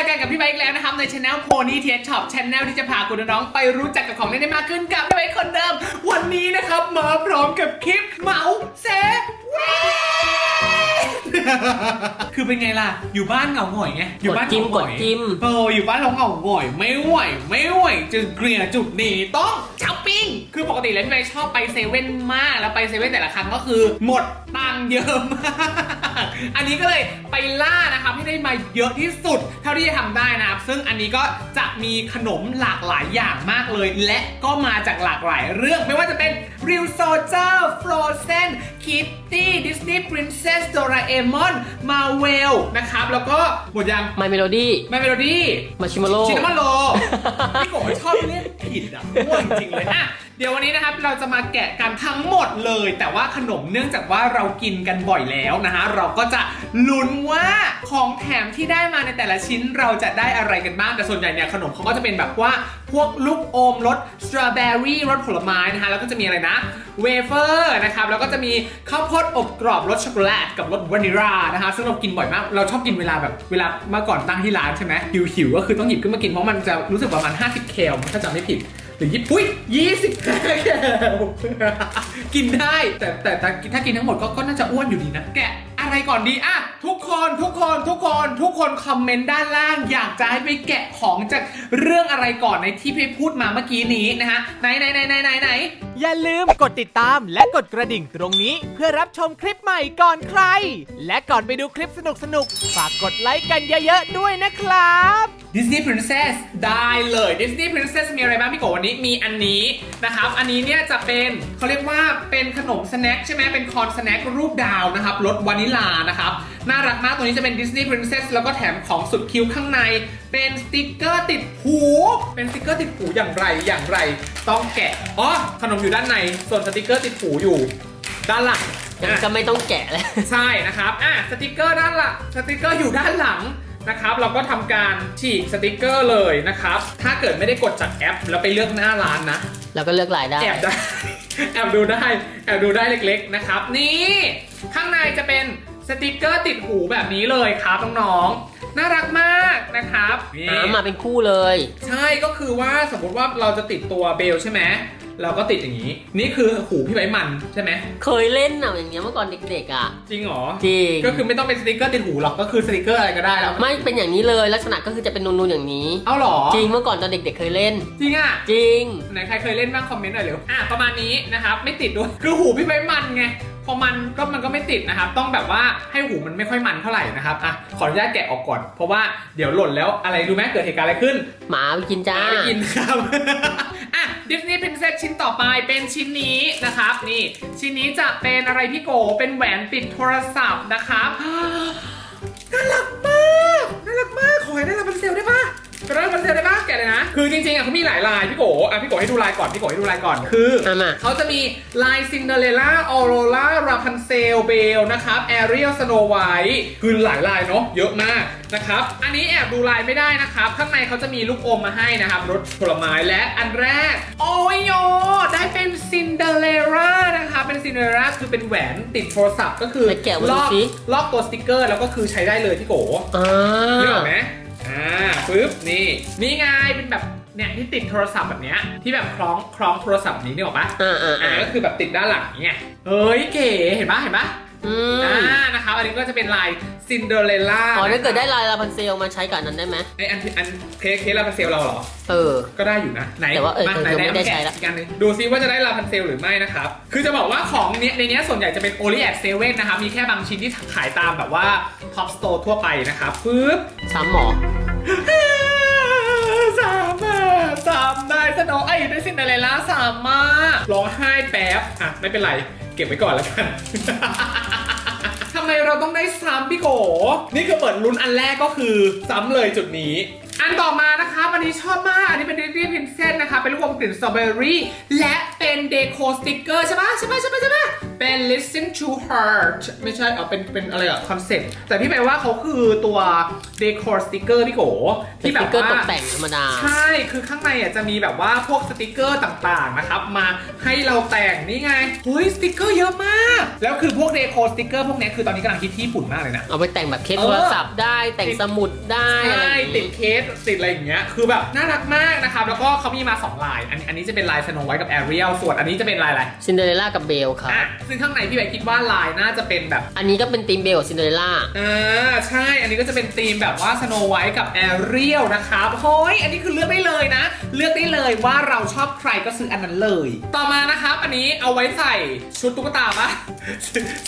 อกันกับพี่ไบค์อีกแล้วนะครับในช anel Pony t e s Shop Channel ที่จะพาคุณน้องๆไปรู้จักกับของเล่นได้มากขึ้นกับพี่ไบค์คนเดิม วันนี้นะครับมาพร้อมกับคลิปเหมาเซเว คือเป็นไงล่ะ อยู่บ้านเหงาหงอยไง อยู่บ้านกดจิ้มเหงาหงอยกดจิ้มเอออยู่บ้านเราเหงาหงอย ไม่ไหว ไม่ไหว จึงเกลียจุดนี้ต้องช้อปปิ้ง คือปกติแล้วพี่ไบค์ชอบไปเซเว่นมาก แล้วไปเซเว่นแต่ละครั้งก็คือหมดตังค์เยอะมาก อันนี้ก็เลยไปล่านะครับให้ได้มาเยอะที่สุด เท่าที่จะทำได้นะครับ ซึ่งอันนี้ก็จะมีขนมหลากหลายอย่างมากเลย และก็มาจากหลากหลายเรื่องไม่ว่าจะเป็น Real Soldier Frozen Kitty Disney Princess Doraemon Marvel นะครับ แล้วก็หมดยัง My Melody ไม่เมโลดี้มาชิม a โ o ชินนามอนโลพี่โกชอบเล่นผิดอะมั่วจริงๆเลยอะ เดี๋ยววันนี้นะครับเราจะมาแกะกันทั้งหมดเลย แต่ว่าขนมเนื่องจากว่าเรากินกันบ่อยแล้วนะฮะเราก็จะลุ้นว่าของแถมที่ได้มาในแต่ละชิ้นเราจะได้อะไรกันบ้างแต่ส่วนใหญ่เนี่ยขนมเขาก็จะเป็นแบบว่าพวกลูกอมรสสตรอเบอรี่รสผลไม้นะคะแล้วก็จะมีอะไรนะเวเฟอร์นะครับแล้วก็จะมีข้าวโพดอบกรอบรสช็อกโกแลตกับรสวานิลานะคะซึ่งเรากินบ่อยมาก เราชอบกินเวลาแบบเวลาเมื่อก่อนตั้งที่ร้านใช่ไหมหิวหิวๆก็คือต้องหยิบขึ้นมากินเพราะมันจะรู้สึกประมาณ 50 แคลถ้าจำไม่ผิด หรือยี่ปุ้ยยี่สิบแคลกินได้แต่แต่แต่ถ้ากินทั้งหมดก็ก็น่าจะอ้วนอยู่ดีนะแกะ อะไรก่อนดีอะทุกคนทุกคนทุกคนทุกคนคอมเมนต์ด้านล่าง อยากจะให้ไปแกะของจากเรื่องอะไรก่อนในที่พี่พูดมาเมื่อกี้นี้นะฮะไหนไหนไหนไหนไหนไหนอย่าลืมกดติดตามและกดกระดิ่งตรงนี้ เพื่อรับชมคลิปใหม่ก่อนใคร และก่อนไปดูคลิปสนุกๆฝากกดไลค์กันเยอะๆด้วยนะครับ Disney Princess ได้เลย Disney Princess มีอะไรบ้างพี่โกวันนี้มีอันนี้นะครับ อันนี้เนี่ยจะเป็นเขาเรียกว่าเป็นขนมสแน็คใช่ไหมเป็นคอนสแน็ครูปดาวนะครับรสวานิลานะครับน่ารักมากตัวนี้จะเป็น Disney Princess แล้วก็แถมของสุดคิ้วข้างใน เป็นสติกเกอร์ติดหู เป็นสติกเกอร์ติดหูอย่างไรอย่างไร ต้องแกะอ๋อขนมอยู่ด้านในส่วนสติกเกอร์ติดหูอยู่ ด้านหลังงั้นอะก็ไม่ต้องแกะเลยใช่นะครับอะสติกเกอร์ด้านหลังสติกเกอร์อยู่ด้านหลังนะครับเราก็ทำการฉีกสติกเกอร์เลยนะครับ ถ้าเกิดไม่ได้กดจากแอป แล้วไปเลือกหน้าร้านนะแล้วก็เลือกลายได้แอบได้แอบดูได้แอบดูได้เล็ก ๆนะครับ นี่ข้างในจะเป็น สติกเกอร์ติดหูแบบนี้เลยครับน้องๆ น่ารักมากนะครับนี่อ่ามาเป็นคู่เลย ใช่ก็คือว่าสมมติว่าเราจะติดตัวเบลใช่ไหมเราก็ติดอย่างนี้ นี่คือหูพี่ไว้มันใช่ไหมเคยเล่นน่ะอย่างเงี้ยเมื่อก่อนเด็กๆอะ จริงเหรอจริง ก็คือไม่ต้องเป็นสติกเกอร์ติดหูหรอกก็คือสติกเกอร์อะไรก็ได้แล้วไม่เป็นอย่างนี้เลยลักษณะก็คือจะเป็นนูนๆอย่างนี้ เอาเหรอจริงเมื่อก่อนตอนเด็กๆเคยเล่น จริงอะจริง ไหนใครเคยเล่นบ้างคอมเมนต์หน่อยเร็วอะประมาณนี้นะครับไม่ติดด้วยคือหูพี่ไว้มันไงพ อมันก็มันก็ไม่ติดนะครับ ต้องแบบว่าให้หูมันไม่ค่อยมันเท่าไหร่นะครับอะขออนุญาตแกะออกก่อน เพราะว่าเดี๋ยวหล่นแล้วอะไรรู้ไหมเกิดเหตุการณ์อะไรขึ้น หมาไปกินจ้าไม่กินครับ อะดิสนีย์ r ินเซสชิ้นต่อไปเป็นชิ้นนี้นะครับ นี่ชิ้นนี้จะเป็นอะไรพี่โกเป็นแหวนติดโทรศัพท์นะครับน่ารักมากน่ารักมากขอให้ได้รับเป็นเซลได้ปะ จะได้รับเป็นเซลได้ปะแกะเลยนะ คือจริงๆอะเขามีหลายลายพี่โกอะพี่โกให้ดูลายก่อนพี่โกให้ดูลายก่อนคืออะมาเขาจะมีลายซินเดอเรลล่าออโรล่าราพันเซลเบลนะครับแอเรียลสโนไวท์คือหลายลายเนาะเยอะมากนะครับอันนี้แอบดูลายไม่ได้นะครับ ข้างในเขาจะมีลูกอมมาให้นะครับรสผลไม้และอันแรก โอ้ยโยได้เป็นซินเดอเรลล่านะคะเป็นซินเดอเรลล่าคือเป็นแหวนติดโทรศัพท์ก็คือไปแกะมาลดูอกสิ ลอกตัวสติกเกอร์แล้วก็คือใช้ได้เลยพี่โกอ่า นึกออกไหม อ่าปึ๊บนี่นี่ไงเป็นแบบเนี่ยที่ติดโทรศัพท์แบบเนี้ยที่แบบคล้องคล้องโทรศัพท์แบบนี้นึกออกปะอ่าอ่าอ่าอ่าก็คือแบบติดด้านหลังเนี่ยเฮ้ยเก๋เห็นปะเห็นปะ อืมอ่านะครับอันนี้ก็จะเป็นลายซินเดอเรลล่าอ๋อถ้าเกิดได้ลายลาพันเซลมาใช้กับอันนั้นได้ไหมไออันอันเคสเคสลาพันเซลเราเหรอ เออ ก็ได้อยู่นะ ไหนแต่ว่าเออมาเออไหนยังไม่ได้เอาแกะใช้ละ อีกอันหนึงดูซิว่าจะได้ลาพันเซลหรือไม่นะครับ คือจะบอกว่าของเนี้ยในเนี้ยส่วนใหญ่จะเป็นโอลิแอดเซเว่นนะครับมีแค่บางชิ้นที่ขายตามแบบว่าท็อปสโตร์ทั่วไปนะครับปึ๊บซ้ำหมอ สามอะสามได้สโนว์ไอ้ยได้ซินเดอเรลล่าสามมาร้องไห้แป๊บ อะ ไม่เป็นไร เก็บไว้ก่อนแล้วกันทำ ไมเราต้องได้ซ้ำพี่โก นี่คือเปิดลุ้นอันแรกก็คือซ้ำเลยจุดนี้ นนต่อมานะครับอันนี้ชอบมาก อันนี้เป็น Disney Princess นะคะ เป็นลูกอมกลิ่นสตรอเบอรี่ และเป็นเดโคสติกเกอร์ใช่ปะใช่ปะใช่ปะใช่ปะเป็น listen to heart ไม่ใช่เออเป็นเป็นอะไรอะคอนเซ็ปต์แต่พี่แปลว่าเขาคือตัวเดโคสติกเกอร์พี่โกเป็นที่สแบติบกเกอร์ตว่ากแต่งธรรมดา ใช่ คือข้างในอะจะมีแบบว่าพวกสติกเกอร์ต่างๆนะครับมาให้เราแต่งนี่ไงเฮ้ยสติกเกอร์เยอะมาก แล้วคือพวกเดโคสติกเกอร์พวกเนี้ยคือตอนนี้กำลังฮิตที่ญี่ปุ่นมากเลยนะ เอาไปแต่งแบบเคสเออโทรศัพท์ได้แต่งสมุดได้อะไรใช่อย่างติดงี้เคสติดอะไรอย่างเงี้ยคือแบบน่ารักมากนะครับแล้วก็เขามีมา2ลายอันอันนี้จะเป็นลายสโนไวท์กับแอเรียลส่วนอันนี้จะเป็นลายอะไรซินเดอเรลล่ากับเบลครับ อะซึ่งข้างในพี่ใบคิดว่าลายน่าจะเป็นแบบ อันนี้ก็เป็นธีมเบลกับซินเดอเรลล่า อ่าใช่ อันนี้ก็จะเป็นธีมแบบว่าสโนไวท์กับแอเรียลนะครับเฮ้ยอันนี้คือเลือกได้เลยนะ เลือกได้เลยว่าเราชอบใครก็ซื้ออันนั้นเลย ต่อมานะครับ อันนี้เอาไว้ใส่ชุดตุ๊กตาปะ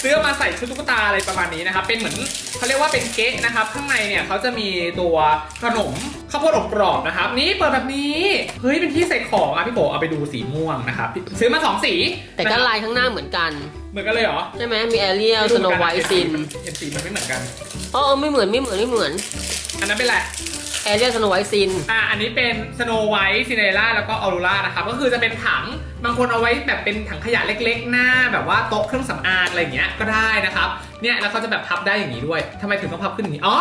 ซื้อมาใส่ชุดตุ๊กตาอะไรประมาณนี้นะครับ เป็นเหมือนเขาเรียกว่าเป็นเก๊ะนะครับ ข้างในเนี่ยเขาจะมีตัวขนม ข้าวโพดอบกรอบนะครับ นี่เปิดแบบนี้เฮ้ยเป็นที่ใส่ของอะพี่โบเอาไปดูสีม่วงนะครับซื้อมาสองสีแต่ก็นะครับลายข้างหน้าเหมือนกัน เหมือนกันเลยเหรอใช่ไหมมีแอเรียลสโนไวท์ซินเห็นสีมันไม่เหมือนกันอ๋อไม่เหมือนไม่เหมือนไม่เหมือน อันนั้นเป็นอะไรแอเรียลสโนไวท์ซินอะอันนี้เป็นสโนไวท์ซินเดอเรลล่าแล้วก็ออโรรานะครับก็คือจะเป็นถังบางคนเอาไว้แบบเป็นถังขยะเล็กๆ หน้า แบบว่าโต๊ะเครื่องสำอางอะไรอย่างเงี้ยก็ได้นะครับเนี่ยแล้วเขาจะแบบพับได้อย่างนี้ด้วยทำไมถึงต้องพับขึ้นอย่างนี้อ๋อ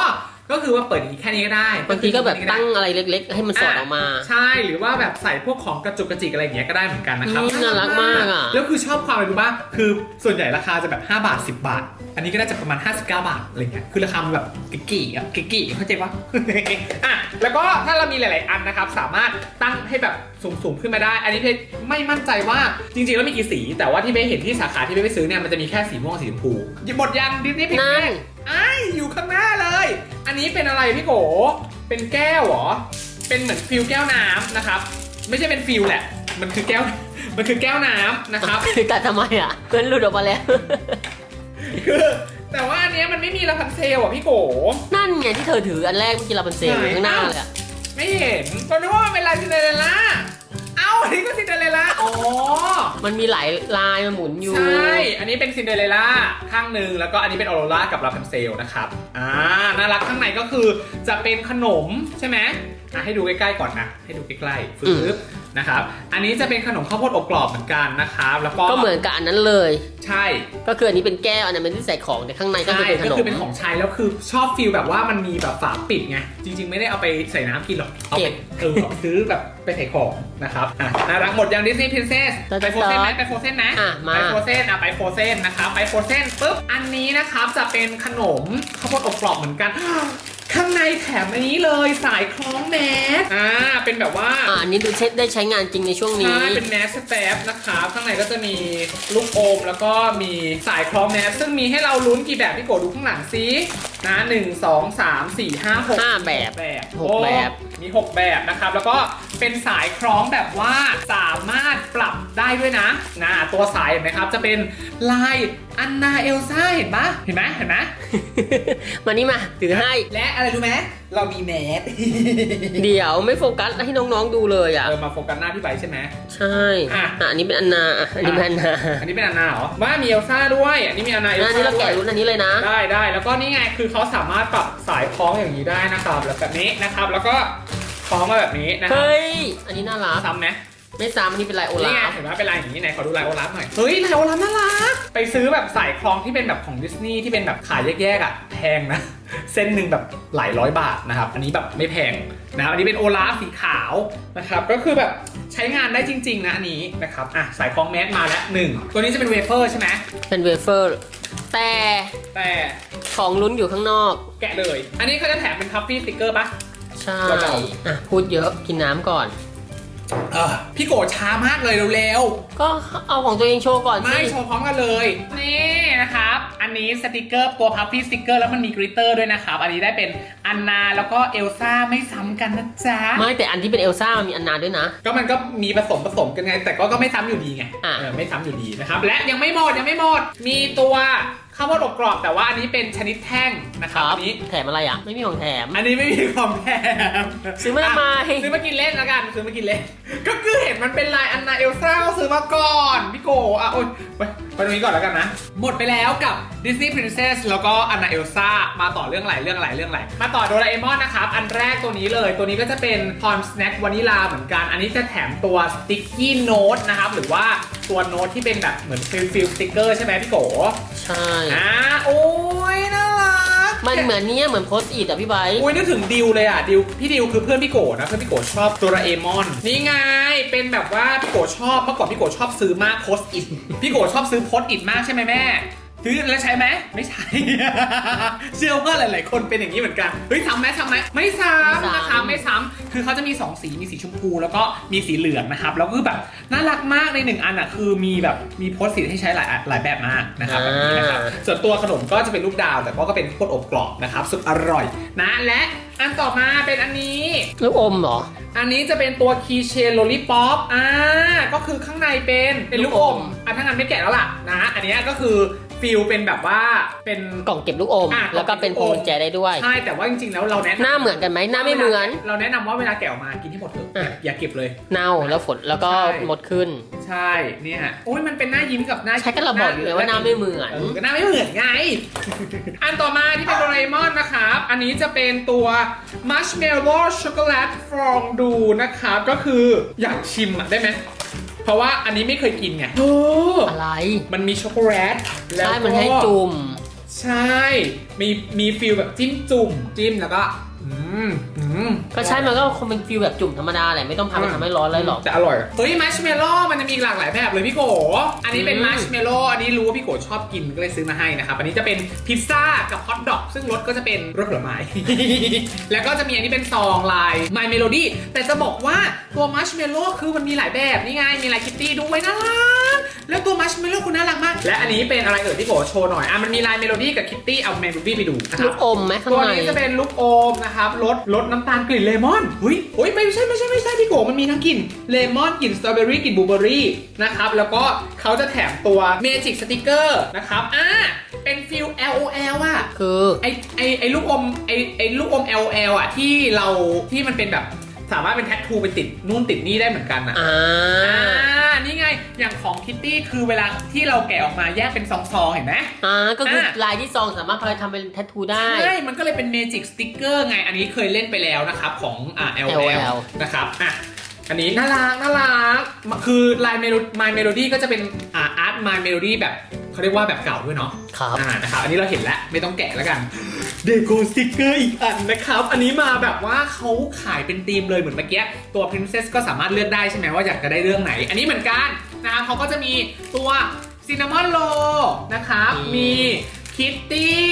ก็คือว่าเปิดอย่างนี้แค่นี้ก็ได้บางทีก็แบบคือตั้งอะไรเล็ก ๆ ให้มันสอดออกมา ใช่หรือว่าแบบใส่พวกของกระจุกกระจิกอะไรอย่างเงี้ยก็ได้เหมือนกันนะครับอืมน่ารักมากอะแล้วคือชอบความอะไรรู้ป่ะคือส่วนใหญ่ราคาจะแบบ 5 บาท 10 บาท อันนี้ก็น่าจะประมาณ 59 บาทอะไรเงี้ยคือราคามันแบบกิ๊กๆอะกิ๊กๆเข้าใจปะอะแล้วก็ถ้าเรามีหลาย ๆ อันนะครับ สามารถตั้งให้แบบสูง ๆ ขึ้นมาได้ อันนี้เพชรไม่มั่นใจว่าจริง ๆ แล้วมีกี่สี แต่ว่าที่เพชรเห็นที่สาขาที่เพชรไปซื้อเนี่ยมันจะมีแค่สีม่วงกับสีชมพูหมดยังดิสนีย์พิกนั่ แม่นไอ้อยู่ข้างหน้าเลย อันนี้เป็นอะไรพี่โก เป็นแก้วเหรอ เป็นเหมือนฟิลแก้วน้ำนะครับ ไม่ใช่เป็นฟิลแหละ มันคือแก้ว มันคือแก้วน้ำนะครับ กัดทำไมอะเพื่อนหลุดออกมาแล้ว คือแต่ว่าอันเนี้ยมันไม่มีลาพันเซลอะพี่โก นั่นไงที่เธอถืออันแรกเมื่อกี้เราเป็นเซลล์อยู่ข้างหน้าเลยอะไม่เห็นก็นึกว่ามันเป็นลายซินเดอเรลล่าเอ้าอั นนี้ก็ซินเดอเรลล่าอ๋อ มันมีหลายลายมันหมุนอยู่ ใช่ อันนี้เป็นซินเดอเรลล่าข้างหนึ่งแล้วก็อันนี้เป็นออโรรากับลาพันเซลนะครับ อ่า น่ารักข้างในก็คือจะเป็นขนมใช่ไหมอะให้ดูใกล้ๆก่อนนะ ให้ดูใกล้ๆฟึบ นะครับ อันนี้จะเป็นขนมข้าวโพดอบกรอบเหมือนกันนะครับ แล้วก็ก็เหมือนกับอันนั้นเลย ใช่ ก็คืออันนี้เป็นแก้วอันนั้นเป็นที่ใส่ของแต่ข้างในก็ใช่คือเป็นขก็นมคือเป็นของใช้แล้วคือชอบฟีลแบบว่ามันมีแบบฝาปิดไง จริง ๆ ไม่ได้เอาไปใส่น้ำกินหรอก เอาไปเออเอาซื้อแบบไปใส่ของนะครับ อะน่ารักหมดยังดิสนีย์พ i นเซสไปโฟเซนไหมไปโฟเซนไหมอะมา ไปโฟเซนอะไปโฟเซนนะครับไปโฟเซนปุ๊บอันนี้นะครับจะเป็นขนมข้าวโพดอบกรอบเหมือนกัน ข้างในแถมอันนี้เลยสายคล้องแมสอ่าเป็นแบบว่าอ่าอันนี้ดูเช็ดได้ใช้งานจริงในช่วงนี้ ใช่เป็นแมสสแตปนะครับข้างในก็จะมีลูกอม แล้วก็มีสายคล้องแมสซึ่งมีให้เราลุ้นกี่แบบพี่โกดูข้างหลังซินะหนึ่งสองสามสี่ห้าหกห้าแบบแบบหกแบบโอ้ มี 6 แบบนะครับ แล้วก็เป็นสายคล้องแบบว่าสามารถปรับได้ด้วยนะนะตัวสายเห็นไหมครับ จะเป็นลายอันนาเอลซ่าเห็นปะเห็นไหมเห็นไหมมานี่มาถือให้ และอะไรรู้ไหมเรามีแมสเดี๋ยวไม่โฟกัสให้น้องๆดูเลยอะเออมาโฟกัสหน้าพี่ใบใช่ไหมใช่อะอะอันนี้เป็นอันนาอะอันนี้เป็นอันนาอันนี้เป็นอันนาเหรอว่ามีเอลซ่าด้วย อันนี้มีอันนาเอลอันซ่านี้เราด้วแกะยรุ่นอันนี้เลยนะ ได้ได้แล้วก็นี่ไงคือเขาสามารถปรับสายคล้องอย่างนี้ได้นะครับ แล้วแบบนี้นะครับ แล้วก็ คล้องมาแบบนี้นะครับเฮ้ยอันนี้น่ารัก ซ้ำไหมไม่ซ้ำอันนี้เป็นลายโอนี่ไงลาฟเห็นไหมเป็นลายอย่างนี้ไหนขอดูลายโอลาฟหน่อย เฮ้ยลายโอลาฟน่ารัก ไปซื้อแบบสายคล้องที่เป็นแบบของดิสนีย์ที่เป็นแบบขายแยกๆอะแพงนะ เส้นหนึ่งแบบหลายร้อยบาทนะครับ อันนี้แบบไม่แพงนะครับอันนี้เป็นโอลาฟสีขาวนะครับ ก็คือแบบใช้งานได้จริงๆนะอันนี้นะครับ อะสายคล้องแมสมาแล้วหนึ่งตัวนี้จะเป็นเวเฟอร์ใช่ไหมเป็นเวเฟอร์ แต่แต่ของลุ้นอยู่ข้างนอก แกะเลย อันนี้เขาจะแถมเป็นทัฟฟี่สติกเกอร์ปะ ใช่เราจะเอาอะพูดเยอะกินน้ำก่อน เออพี่โกรธช้ามากเลยเร็วก็เอาของตัวเองโชว์ก่อนๆสิไม่โชว์พร้อมกันเลย นี่นะครับ อันนี้สติกเกอร์ตัวพัฟฟี่สติกเกอร์แล้วมันมีกริตเตอร์ด้วยนะครับ อันนี้ได้เป็นอันนาแล้วก็เอลซ่าไม่ซ้ำกันนะจ๊ะ ไม่แต่อันที่เป็นเอลซ่ามันมีอันนาด้วยนะ ก็มันก็มีผสมผสมกันไง แต่ก็ก็ไม่ซ้ำอยู่ดีไงอะ เออไม่ซ้ำอยู่ดีนะครับ และยังไม่หมดยังไม่หมด มีตัว ข้าวโพดอบกรอบแต่ว่าอันนี้เป็นชนิดแท่งนะครับอันนี้ แถมอะไรอะ ไม่มีของแถม อันนี้ไม่มีความแพงซื้อมาทำไมะซื้อมากินเล่นแล้วกันซื้อมากินเล่น ก็คือเห็นมันเป็นลายอันนาเอลซ่าก็ซื้อมาก่อนพี่โกอะโอ๊ยไปไปตรงนี้ก่อนแล้วกันนะ หมดไปแล้วกับ Disney Princess แล้วก็อันนาเอลซ่ามาต่อเรื่องอะไรเรื่องอะไรเรื่องอะไรมาต่อโดราเอมอนนะครับ อันแรกตัวนี้เลย ตัวนี้ก็จะเป็น Palm Snack Vanilla เหมือนกัน อันนี้จะแถมตัว Sticky Note นะครับ หรือว่าตัวโน้ตที่เป็นแบบเหมือนฟิลฟิลสติ๊กเกอร์ใช่ไหมพี่โกใช่อ่าโอ้ยน่ารักมันเหมือนเนี้ยเหมือนโพสต์อิทอะพี่ไบร์ทโอ้ยนึกถึงดิวเลยอะดิวพี่ดิวคือเพื่อนพี่โกนะเพื่อนพี่โกชอบโดราเอมอนนี่ไงเป็นแบบว่าพี่โกชอบเมื่อก่อนพี่โกชอบซื้อมากโพสอิทพี่โกชอบซื้อโพสอิทมากใช่ไหมแม่ ซื้อแล้วใช้ไหมไม่ใช่เชื่อว่าหลาย ๆ คนเป็นอย่างนี้เหมือนกันเฮ้ยทำไหมทำไหมไม่ซ้ำนะคะไม่ซ้ำคือเขาจะมี 2 สีมีสีชมพู แล้วก็มีสีเหลืองนะครับแล้วก็คือแบบน่ารักมากในหนึ่งอันอะคือมีแบบมีโพสต์สีให้ใช้หลายอันหลายแบบมากนะครับแบบนี้นะครับส่วนตัวขนมก็จะเป็นลูกดาว แต่ก็เป็นโคตรอบกรอบนะครับสุดอร่อยนะและอันต่อมาเป็นอันนี้ลูกอมเหรออันนี้จะเป็นตัวคีเชนโลลิป o อปอ่าก็คือข้างในเป็นเป็นลูกอมลูกอมอะถ้างั้นไม่แกะแล้วล่ะนะอันเนี้ยก็คือ ฟิลเป็นแบบว่าเป็น กล่องเก็บลูกอม อะแล้วก็เป็นพวงกุญแจได้ด้วย ใช่แต่ว่าจริงๆแล้วเราแนะนำหน้าเหมือนกันไหมหน้าไม่เหมือน เราแนะนำว่าเวลาแกะออกมากินให้หมดเถอะอย่าอะอย่าเก็บเลย เน่าแล้วฝนแล้วก็ใช่หมดขึ้น ใช่เนี่ยโอ้ยมันเป็นหน้ายิ้มกับหน้าใช่ก็เราบอกอยู่ไงว่าหน้าไม่เหมือน เออก็หน้าไม่เหมือนไง อันต่อมาที่เป็นโดราเอมอนนะครับ อันนี้จะเป็นตัวมัชเมลโล่ช็อกโกแลตฟองดูนะครับ ก็คืออยากชิมอะได้ไหม เพราะว่าอันนี้ไม่เคยกินไงเอออะไรมันมีช็อกโกแลตแล้วใช่ก็มันให้จุ่ม ใช่ มีมีฟิลแบบจิ้มจุ่มจิ้มแล้วก็ อืมอืมก็ใช่มันก็คงเป็นฟิลแบบจุ่มธรรมดาแหละไม่ต้องพาไปทำให้ร้อนเลยหรอก แต่อร่อยเฮ้ยมัชเมลโล่มันจะมีหลากหลายแบบเลยพี่โก อันนี้เป็นอืม มัชเมลโล่อันนี้รู้ว่าพี่โกชอบกินก็เลยซื้อมาให้นะครับ อันนี้จะเป็นพิซซ่ากับฮอทดอกซึ่งรสก็จะเป็นรสผลไม้ แล้วก็จะมีอันนี้เป็นซองลาย My Melody แต่จะบอกว่าตัวมัชเมลโล่คือมันมีหลายแบบนี่ไงมีลายคิตตี้ด้วยน่ารัก แล้วตัวมัชเมลโล่คุณน่ารักมาก และอันนี้เป็นอะไรเอ่ยพี่โกโชว์หน่อย อะมันมีลายเมโลดี้กับคิตตี้เอาเมโลดี้ไปดูนะคลูรับกอมไหมข้างตัวในนี้จะเป็นลูกอมนะครับรสรสน้ำตาลกลิ่นเลมอนเฮ้ยเฮ้ยไม่ใช่ไม่ใช่ไม่ใช่พี่โกมันมีทั้งกลิ่นเลมอนกลิ่นสตรอเบอรี่กลิ่นบลูเบอรี่นะครับแล้วก็เขาจะแถมตัวเมจิกสติกเกอร์นะครับอ่าเป็นฟิล LOL อะ คือ ไอไอไอลูกอมไอไอลูกอม LOL อะที่เราที่มันเป็นแบบ สามารถเป็นแท็ทูไปติดนู่นติดนี่ได้เหมือนกันอะอ่าอ่านี่ไงอย่างของคิตตี้คือเวลาที่เราแกะออกมาแยกเป็นซองๆเห็นไหม อ่าก็คืออะลายที่ซองสามารถไปทำเป็นแทททูได้ ใช่ มันก็เลยเป็นเมจิกสติกเกอร์ไง อันนี้เคยเล่นไปแล้วนะครับของอ่า LL LL นะครับ อะ อันนี้น่ารักน่ารัก คือลายเมโล My Melody ก็จะเป็นอ่าอาร์ต My Melody แบบ เขาเรียกว่าแบบเก่าด้วยเนาะครับอ่านะครับอันนี้เราเห็นแล้วไม่ต้องแกะแล้วกันเดโกสติกเกอร์อีกอันนะครับ อันนี้มาแบบว่าเขาขายเป็นธีมเลยเหมือนเมื่อกี้ตัว Princess ก็สามารถเลือกได้ใช่ไหมว่าอยากจะได้เรื่องไหน อันนี้เหมือนกันนะครับเขาก็จะมีตัวซินนามอนโลนะครับอืมมีคิตตี้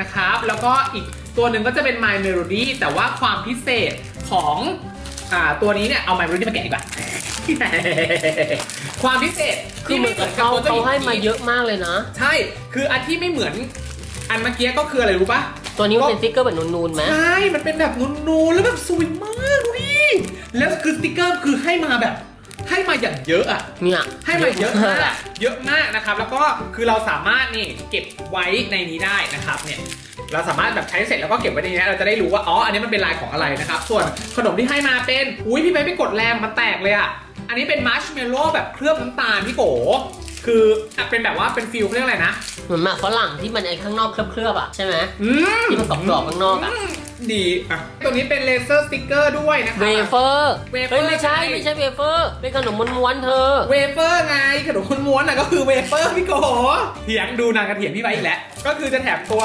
นะครับแล้วก็อีกตัวหนึ่งก็จะเป็น My Melody แต่ว่าความพิเศษของ อ่าตัวนี้เนี่ยเอา My Melody มาแกะดีกว่า ความพิเศษคือเหมือนกับเขาตัวจ้เขาญิงให้มาเยอะมากเลยนะ ใช่ คืออันที่ไม่เหมือน อันเมื่อกี้ก็คืออะไรรู้ปะ ตัวนี้มันเป็นสติ๊กเกอร์แบบนูนๆไหม ใช่ มันเป็นแบบนูนๆ แล้วแบบสวยมากดูดิแล้วคือสติกเกอร์คือให้มาแบบ ให้มาอย่างเยอะอะ เนี่ยให้มาเยอะมากอะเยอะมากนะครับ แล้วก็คือเราสามารถนี่เก็บไว้ในนี้ได้นะครับเนี่ย เราสามารถแบบใช้เสร็จแล้วก็เก็บไว้ในนี้นะเราจะได้รู้ว่าอ๋ออันนี้มันเป็นลายของอะไรนะครับ ส่วนขนมที่ให้มาเป็นอุ้ยพี่ไปไปกดแรงมันแตกเลยอะอันนี้เป็นมัชเมลโล่แบบเคลือบน้ำตาลพี่โกคืออะเป็นแบบว่าเป็นฟิลเขาเรียกอะไรนะ เหมือนหมากฝรั่งที่มันไอ้ข้างนอกเคลือบๆอะใช่ไหมอืมที่มันกรอบๆข้างนอกอะมดีอะตัวนี้เป็นเลเซอร์สติกเกอร์ด้วยนะครัเวเฟอร์เวเฟอร์เฮ้ยไม่ใช่ใช่ไม่ใช่เวเฟอร์เป็นขนมม้วนๆเธอ เวเฟอร์ไงขนมคนม้วนอะก็คือเวเฟอร์พี่โกเถียงดูนางกันเถียงพี่ไว้อีกแล้วก็คือจะแถมตัว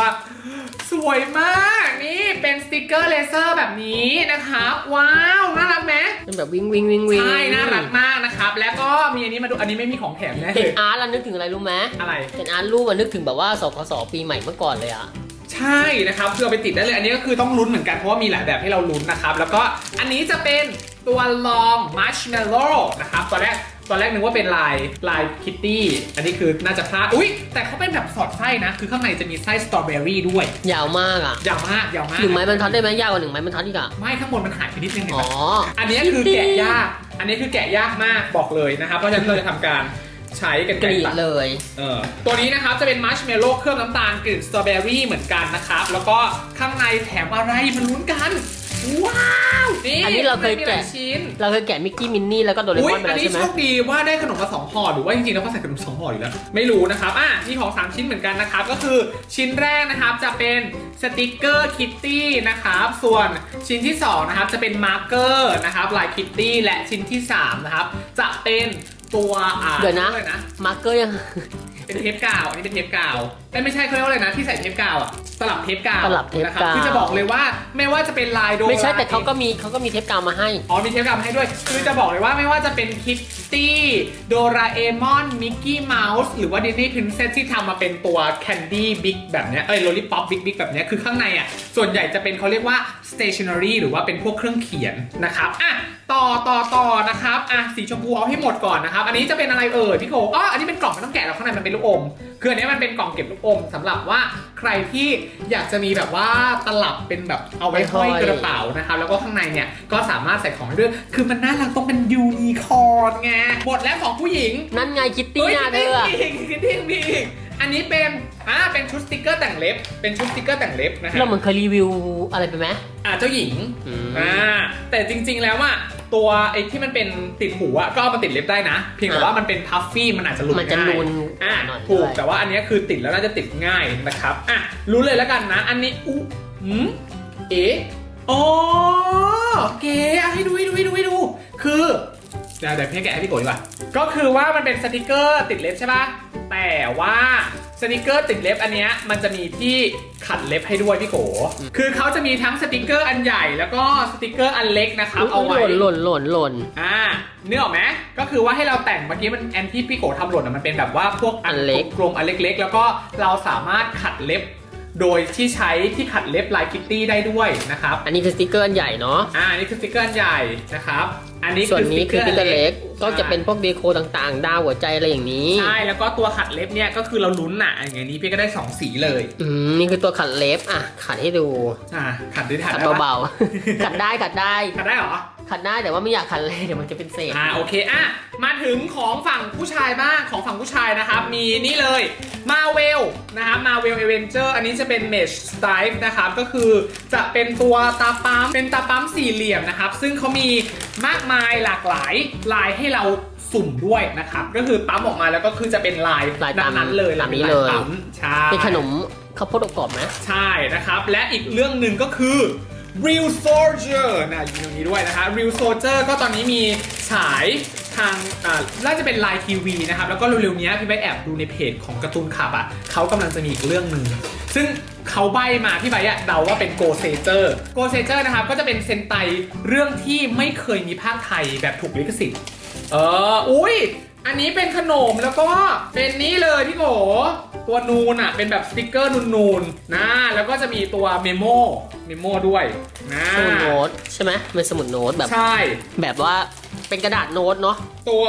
สวยมากนี่เป็นสติกเกอร์เลเซอร์แบบนี้นะครับว้าวน่ารักไหมเป็นแบบวิงวิงวิงวิงใช่น่ารักมากนะครับแล้วก็มีอันนี้มาดูอันนี้ไม่มีของแถมแน่เลเห็นยอาร์ตแล้วนึกถึงอะไรรู้ไหมอะไร เห็นอาร์ตรูปมันนึกถึงแบบว่าสคสปีใหม่เมื่อก่อนเลยอะใช่นะครับคือเอาไปติดได้เลย อันนี้ก็คือต้องลุ้นเหมือนกันเพราะว่ามีหลายแบบให้เราลุ้นนะครับ แล้วก็อันนี้จะเป็นตัวลองมัชเมลโล่นะครับตอนแรก ตอนแรกนึกว่าเป็นลายลายคิตตี้ อันนี้คือน่าจะพลาดอุ้ยแต่เขาเป็นแบบสอดไส้นะ คือข้างในจะมีไส้สตรอเบอรี่ด้วย ยาวมากอะยาวมากยาวมากหนึ่งไม้บรรทัดได้ไหมยาวกว่าหนึ่งไม้บรรทัดอีกอะไม่ข้างบนมันหายไปนิดนึงเห็นอ๋ไหอมอันนี้คือแกะยาก อันนี้คือแกะยากมากบอกเลยนะครับ เพราะฉะนั้นเราจะทำการใช้กันกไกลรีดตัด เลย เออตัวนี้นะครับจะเป็นมัชเมลโล่เคลือบน้ำตาลกลิ่นสตรอเบอรี่เหมือนกันนะครับ แล้วก็ข้างในแถมอะไรมันลุ้นกัน ว้าวนี่อันนี้เราเคยมีหลแกะชิ้นเราเคยแกะมิกกี้มินนี่แล้วก็โดเรอุ้มยอนไปอันแล้วนี้ใช่ไหม โชคดีว่าได้ขนมมาสองห่อหรือว่าจริงๆแล้วเขาใส่ขนมสองห่ออยู่แล้วไม่รู้นะครับอะมีของ3ชิ้นเหมือนกันนะครับก็คือชิ้นแรกนะครับจะเป็นสติกเกอร์คิตตี้นะครับส่วนชิ้นที่2นะครับจะเป็นมาร์กเกอร์นะครับลายคิตตี้และชิ้นที่3นะครับจะเป็นตัวอ่าเดี๋ยวนะ รีกอะไรนะ มาร์กเกอร์ยัง เป็นเทปกาวอันนี้เป็นเทปกาวเอ้ยไม่ใช่เขาเรียกว่าอะไรนะที่ใส่เทปกาวอะตลับเทปกาวตลับเทปนะครับกาวคือจะบอกเลยว่าไม่ว่าจะเป็นลายโดไม่ใช่แต่เขาก็มีเขาก็มีเทปกาวมาให้ อ๋อมีเทปกาวมาให้ด้วย คือจะบอกเลยว่าไม่ว่าจะเป็นคิตตี้โดราเอมอนมิกกี้เมาส์หรือว่าดิสนีย์พรินเซสที่ทำมาเป็นตัวแคนดี้บิ๊กแบบเนี้ยเอ้ยโลลิป o อปบิ๊กบิ๊กแบบเนี้ยคือข้างในอะ ส่วนใหญ่จะเป็นเขาเรียกว่า stationery หรือว่าเป็นพวกเครื่องเขียนนะครับอะต่อต่อต่อนะครับอะสีชมพูเอาให้หมดก่อนนะครับ อันนี้จะเป็นอะไรเอ่ยพี่โกอ๋ออันนี้เป็นกล่องไม่ต้องแกะแล้วข้างในมันเป็นลูกอม คืออันนี้มันเป็นกล่องเก็บลูกอมสำหรับว่าใครที่อยากจะมีแบบว่าตลับเป็นแบบเอาไว้ห้อยไว้ห้อยกระเป๋านะครับแล้วก็ข้างในเนี่ยก็สามารถใส่ของได้ด้วย คือมันน่ารักต้องเป็นยูนิคอร์นไงหมดแล้วของผู้หญิงนั่นไงคิตตี้เฮ้ยหน้าเธอคิดถึงคิดถึงมีอีกอันนี้เป็นอ่าเป็นชุดสติกเกอร์แต่งเล็บ เป็นชุดสติกเกอร์แต่งเล็บนะฮะเราเหมือนเคยรีวิวอะไรไปไหมอ่าเจ้าหญิงอืมอ่าแต่จริง ๆ แล้วอะ ตัวไอ้ที่มันเป็นติดหูอะก็เอามาติดเล็บได้นะ เพียงแต่อะว่ามันเป็นพัฟฟี่มันอาจจะหลุดมันจะง่ายนูนอ่าหน่อยถูกด้วย แต่ว่าอันเนี้ยคือติดแล้วน่าจะติดง่ายนะครับอะรู้เลยแล้วกันนะ อันนี้อุ๊หืมเอ๋อ๋อเก๋อะให้ดูให้ดูให้ดูให้ดู คือ เดี๋ยวเดี๋ยวพี่แกะให้พี่โกดีกว่า ก็คือว่ามันเป็นสติกเกอร์ติดเล็บใช่ปะแต่ว่าสติกเกอร์ติดเล็บอันเนี้ยมันจะมีที่ขัดเล็บให้ด้วยพี่โก คือเขาจะมีทั้งสติกเกอร์อันใหญ่แล้วก็สติกเกอร์อันเล็กนะครับเอาหไว้ ล่นหล่นหล่นหล่น อ่าเนื้อออกไหมก็คือว่าให้เราแต่งเมื่อกี้มันแอนที่พี่โกทำหล่นอะมันเป็นแบบว่าพวกอันเล็ก กลมๆอันเล็กๆ แล้วก็เราสามารถขัดเล็บ โดยที่ใช้ที่ขัดเล็บลายคิตตี้ได้ด้วยนะครับ อันนี้คือสติกเกอร์อันใหญ่เนาะ อ่าอันนี้คือสติกเกอร์อันใหญ่นะครับ อันนี้ส่วนนี้คือสติกเกอร์เล็กก็จะเป็นใช่พวกเดโคต่างๆ ดาวหัวใจอะไรอย่างนี้ ใช่ แล้วก็ตัวขัดเล็บเนี่ยก็คือเราลุ้นอะอย่างนี้พี่ก็ได้สองสีเลย อืมนี่คือตัวขัดเล็บอะขัดให้ดูอ่าขัดด้วยขัดขัดได้ปะเบาๆ ขัดได้ขัดได้ขัดได้เหรอขัดได้แต่ว่าไม่อยากขัดเลยเดี๋ยวมันจะเป็นเศษอ่าโอเคอะมาถึงของฝั่งผู้ชายบ้างของฝั่งผู้ชายนะครับมีนี่เลยมาเวลนะครับมาเวลเอเวนเจอร์อันนี้จะเป็น Mesh Stripe นะครับก็คือจะเป็นตัวตาปั๊มเป็นตาปั๊มสี่เหลี่ยมนะครับซึ่งเขามีมากมายหลากหลายลายให้เราสุ่มด้วยนะครับ ก็คือปั๊มออกมาแล้วก็คือจะเป็นลายลายตามนั้นๆเลยตามนี้ป็เลย ปั๊มใช่เป็นขนมข้าวโพดอบกรอบไหมใช่นะครับ และอีกเรื่องหนึ่งก็คือ Real Soldier นะอยู่ตรงนี้ด้วยนะคะ Real Soldier ก็ตอนนี้มีฉาย ทางอ่าน่าจะเป็นไลน์ทีวีนะครับ แล้วก็เร็วๆนี้พี่ไปแอบดูในเพจของการ์ตูนขับอะเขากำลังจะมีอีกเรื่องหนึ่งซึ่งเขาใบมาพี่ใบอะเดาว่าเป็น Go s a g e r Go s a g e r นะครับก็จะเป็นเซนไตเรื่องที่ไม่เคยมีภาคไทยแบบถูกลิขสิทธิ์เอออุ้ยอันนี้เป็นขนมแล้วก็เป็นนี้เลยพี่โกตัวนูนอะเป็นแบบสติกเกอร์นูนๆนะแล้วก็จะมีตัวเมโมเมโมด้วยนะสมุดโน้ตใช่ไหมเป็นสมุดโน้ตแบบใช่ แบบว่า เป็นกระดาษโน้ตเนาะ ตัว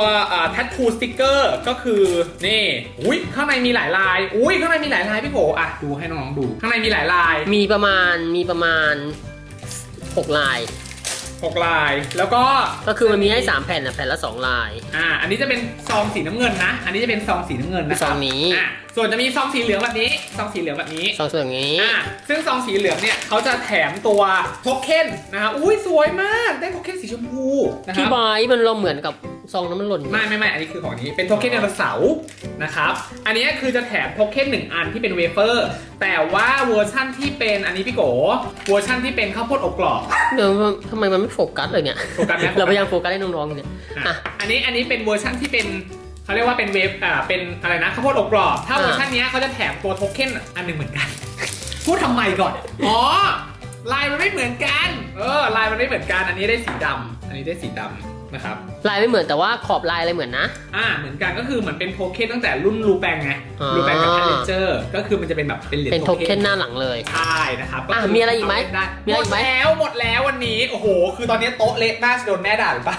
แท t ทูสติกเกอร์ก็คือนี่อุ้ยข้างในมีหลายลายอุ้ยข้างในมีหลายลายพี่โกอะดูให้น้องๆดู ข้างในมีหลายลาย มีประมาณมีประมาณหกลาย หกลาย แล้วก็ก็คือมันมีให้สามแผ่นนะแผ่นละสองลาย อ่า อันนี้จะเป็นซองสีน้ำเงินนะ อันนี้จะเป็นซองสีน้ำเงินนะคซรัอบงนี้ อะส่วนจะมีซองสีเหลืองแบบนี้ ซองสีเหลืองแบบนี้ ซองส่วนอย่างนี้ อะซึ่งซองสีเหลืองเนี่ยเขาจะแถมตัวโทเค็นนะครับอุ้ยสวยมาก ได้โทเค็นสีชมพูนะคที่รับบายมันเราเหมือนกับซองน้ำมันหล่นไม่ไม่ไม่อันนี้คือของนี้ เป็นโทเค็นไดโนเสาร์นะครับ อันนี้คือจะแถมโทเค็นหนึ่งอันที่เป็นเวเฟอร์ แต่ว่าเวอร์ชั่นที่เป็นอันนี้พี่โกเวอร์ชั่นที่เป็นข้าวโพดอบกรอบ เดี๋ยวทำไมมันไม่โฟกัสเลยเนี่ย โฟกัสไหม เราพยายามโฟกัสให้น้องๆเนี่ยอะอะ อันนี้อันนี้เป็นเวอร์ชั่นที่เป็นเขาเรียกว่าเป็นเวฟอ่าเป็นอะไรนะข้าวโพดอบกรอบ ถ้าอ่า เวอร์ชันเนี้ยเขาจะแถมตัวโทเค็นอันหนึ่งเหมือนกัน พูดทำไมก่อน อ๋อลายมันไม่เหมือนกัน เออลายมันไม่เหมือนกัน อันนี้ได้สีดำอันนี้ได้สีดำ นะครับ ลายไม่เหมือนแต่ว่าขอบลายอะไรเหมือนนะ อ่าเหมือนกันก็คือเหมือนเป็นโทเค็นตั้งแต่รุ่นรูแปงไงอ่ารูแปงกับแพนเลเจอร์ก็คือมันจะเป็นแบบเป็นเหรียญเป็นโทเค็นหน้าหลังเลย ใช่นะครับอะคืมีอะไรอีกไหมเาเล่นด้มีอะไรอีกไหมดแล้วหมดแล้ววันนี้โอ้โห คือตอนนี้โต๊ะเละน่าจะโดนแม่ด่าหรือเปล่า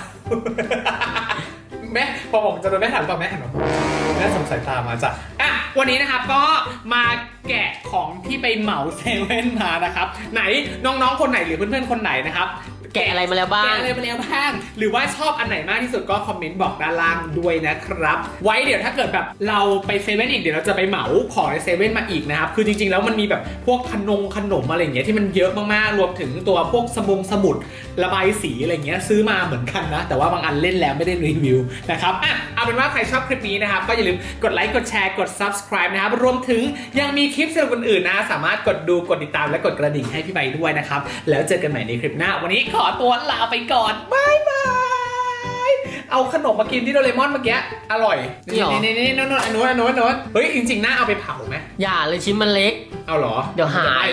แม่พอผมจะโดนแม่ด่าหรือเปล่าแม่หันมาแม่สงสัยตามาจ้ะอะวันนี้นะครับก็มาแกะของที่ไปเหมาเซเว่นมานะครับ ไหนน้องๆคนไหนหรือเพื่อนๆคนไหนนะครับ แกะอะไรมาแล้วบ้าง แกะอะไรมาแล้วบ้าง หรือว่าชอบอันไหนมากที่สุดก็คอมเมนต์บอกด้านล่างด้วยนะครับ ไว้เดี๋ยวถ้าเกิดแบบเราไปเซเว่นอีกเดี๋ยวเราจะไปเหมาของในเซเว่นมาอีกนะครับ คือจริงๆ แล้วมันมีแบบพวกขนมขนมอะไรอย่างเงี้ยที่มันเยอะมากๆ รวมถึงตัวพวกสบงสมุดระบายสีอะไรเงี้ยซื้อมาเหมือนกันนะ แต่ว่าบางอันเล่นแล้วไม่ได้รีวิวนะครับอะเอาเป็นว่าใครชอบคลิปนี้นะครับก็อย่าลืมกดไลค์กดแชร์กด subscribe นะครับรวมถึงยังมีคลิปสนุกอื่นๆนะสามารถกดดูกดติดตามและกดกระดิ่งให้พี่ใบด้วยนะครับแล้วเจอกันใหม่ในคลิปหน้าวันนี้ขอตัวลาไปก่อนบายบาย เอาขนมมากินที่โดเรมอนเมื่อกี้ อร่อย จริงเหรอ นี่นี่นี่โน้นโน้นอันโน้นอันโน้นอันโน้นเฮ้ย จริง ๆ น่าเอาไปเผาไหมอย่าเลยชิ้นมันเล็ก เอาเหรอ เดี๋ยวหาย